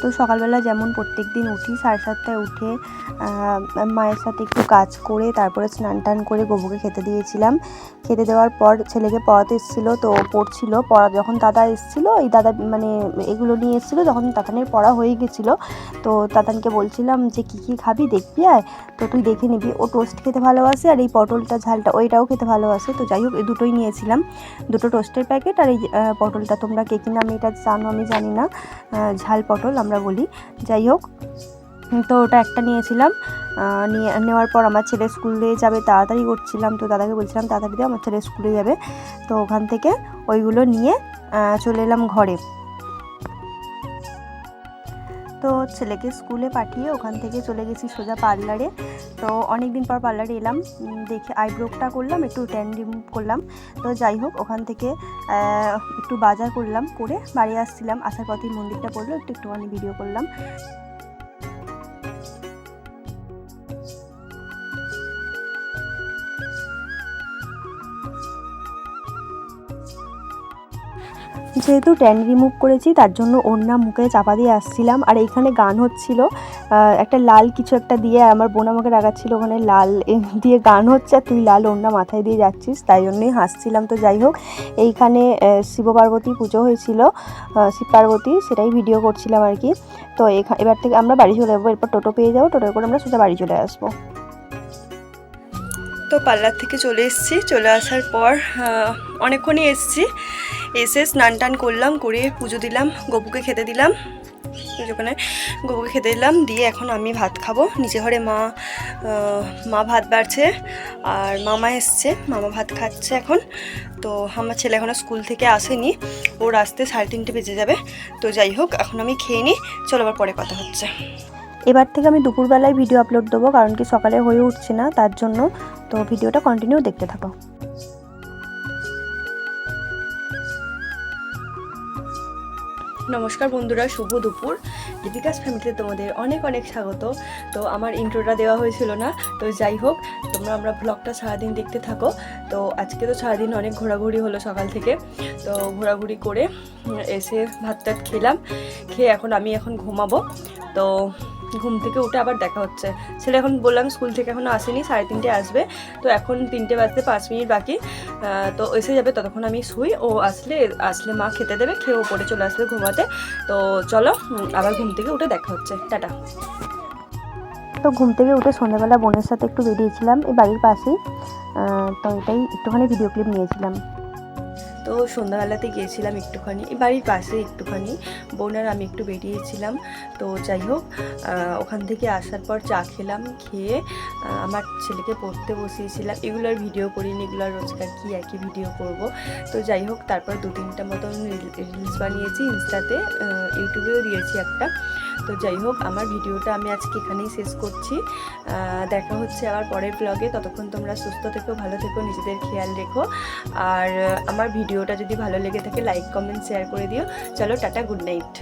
তো সকালবেলা যেমন প্রত্যেক দিন উঠি, সাড়ে সাতটায় উঠে মায়ের সাথে একটু কাজ করে, তারপরে স্নান টান করে গবুকে খেতে দিয়েছিলাম। খেতে দেওয়ার পর ছেলেকে পড়াতে এসেছিল, তো পড়ছিল। পড়া, যখন দাদা এসেছিল এই দাদা মানে এগুলো নিয়ে এসেছিল, তখন তাতানের পড়া হয়ে গেছিল। তো তাতানকে বলছিলাম যে, কী কী খাবি, দেখবি আয়? তো তুই দেখে নিবি। ও টোস্ট খেতে ভালোবাসে, আর এই পটলটা ঝালটা, ওইটাও খেতে ভালোবাসে। তো যাই হোক, এই দুটোই নিয়েছিলাম। দুটো টোস্টের প্যাকেট আর এই পটলটা। তোমরা কে কিনা আমি এটা জানো আমি জানি না। ঝাল পটল আমরা বলি। যাই হোক, তো ওটা একটা নিয়েছিলাম। নিয়ে, নেওয়ার পর আমার ছেলে স্কুলে যাবে, তাড়াতাড়ি করছিলাম। তো দাদাকে বলছিলাম, তাড়াতাড়ি দিয়ে আমার ছেলে স্কুলে যাবে। তো ওখান থেকে ওইগুলো নিয়ে চলে এলাম ঘরে। তো ছেলেকে স্কুলে পাঠিয়ে ওখান থেকে চলে গেছি সোজা পার্লারে। তো অনেক দিন পর পার্লারে এলাম দেখে আইব্রোটা করলাম, একটু ট্যান রিমুভ করলাম। তো যাই হোক, ওখান থেকে একটু বাজার করলাম, করে বাড়ি আসছিলাম। আসার পথেই মন্দিরটা পড়ল, একটু একটুখানি ভিডিও করলাম। যেহেতু ট্যান রিমুভ করেছি, তার জন্য ওড়না মুখে চাপা দিয়ে আসছিলাম। আর এইখানে গান হচ্ছিল একটা লাল কিছু একটা দিয়ে আমার বোন আমাকে রাগাচ্ছিল, ওখানে লাল দিয়ে গান হচ্ছে, আর তুই লাল ওড়না মাথায় দিয়ে যাচ্ছিস, তাই জন্যই হাসছিলাম। তো যাই হোক, এইখানে শিব পার্বতী পুজো হয়েছিল শিব পার্বতী, সেটাই ভিডিও করছিলাম আর কি। তো এবার থেকে আমরা বাড়ি চলে যাব, এরপর টোটো পেয়ে যাব টোটো করে আমরা সোজা বাড়ি চলে আসব। পার্লার থেকে চলে এসেছি। চলে আসার পর অনেকক্ষণই এসেছি। এসে স্নান টান করলাম, করে পুজো দিলাম, গপুকে খেতে দিলাম। ওখানে গপুকে খেতে দিলাম, দিয়ে এখন আমি ভাত খাব। নিচে ঘরে মা মা ভাত বাড়ছে, আর মামা এসছে। মামা ভাত খাচ্ছে এখন। তো আমার ছেলে এখনও স্কুল থেকে আসেনি। ওর আসতে সাড়ে তিনটে বেজে যাবে। তো যাই হোক, এখন আমি খেয়ে নিই। চলো আবার পরে কথা হচ্ছে। এবার থেকে আমি দুপুরবেলায় ভিডিও আপলোড দেবো, কারণ কি সকালে হয়ে উঠছে না, তার জন্য তো ভিডিওটা কন্টিনিউ দেখতে থাকো। নমস্কার বন্ধুরা, শুভ দুপুর। লিপিকাস ফ্যামিলিতে তোমাদের অনেক অনেক স্বাগত। তো আমার ইন্ট্রোটা দেওয়া হয়েছিল না, তো যাই হোক, তোমরা আমরা ব্লগটা সারাদিন দেখতে থাকো। তো আজকে তো সারাদিন অনেক ঘোরাঘুরি হলো সকাল থেকে। তো ঘোরাঘুরি করে এসে ভাত টাত খেলাম, খেয়ে এখন আমি এখন ঘুমাবো। তো ঘুম থেকে উঠে আবার দেখা হচ্ছে। ছেলে এখন বললাম স্কুল থেকে এখনও আসেনি, সাড়ে তিনটে আসবে। তো এখন তিনটে বাজতে পাঁচ মিনিট বাকি। তো এসে যাবে, ততক্ষণ আমি শুই। ও আসলে আসলে মা খেতে দেবে, খেয়ে ওপরে চলে আসবে ঘুমাতে। তো চলো আবার ঘুম থেকে উঠে দেখা হচ্ছে। টাটা। তো ঘুম থেকে উঠে সন্ধ্যাবেলা বোনের সাথে একটু বেরিয়েছিলাম, এই বাড়ির পাশেই। তো এটাই একটুখানি ভিডিও ক্লিপ নিয়েছিলাম। তো সন্ধ্যাবেলাতে গিয়েছিলাম একটুখানি বাড়ির পাশে একটুখানি। বোনার আমি একটু বেরিয়েছিলাম, তো যাই হোক ওখান থেকে আসার পর চা খেলাম, খেয়ে আমার ছেলেকে পড়তে বসিয়েছিলাম। এগুলোর ভিডিও করিনি এগুলোর রোজকার কি একই ভিডিও করব। তো যাই হোক, তারপর দু তিনটা মতন রিলস বানিয়েছি, ইনস্টাতে ইউটিউবেও দিয়েছি একটা। তো যাই হোক, আমার ভিডিওটা আমি আজকে এখানেই শেষ করছি। দেখা হচ্ছে আবার পরের ব্লগে ততক্ষণ তোমরা সুস্থ থেকো, ভালো থেকো, নিজেদের খেয়াল রেখো। আর আমার ভিডিওটা যদি ভালো লেগে থাকে লাইক কমেন্ট শেয়ার করে দিও। চলো, টাটা গুড নাইট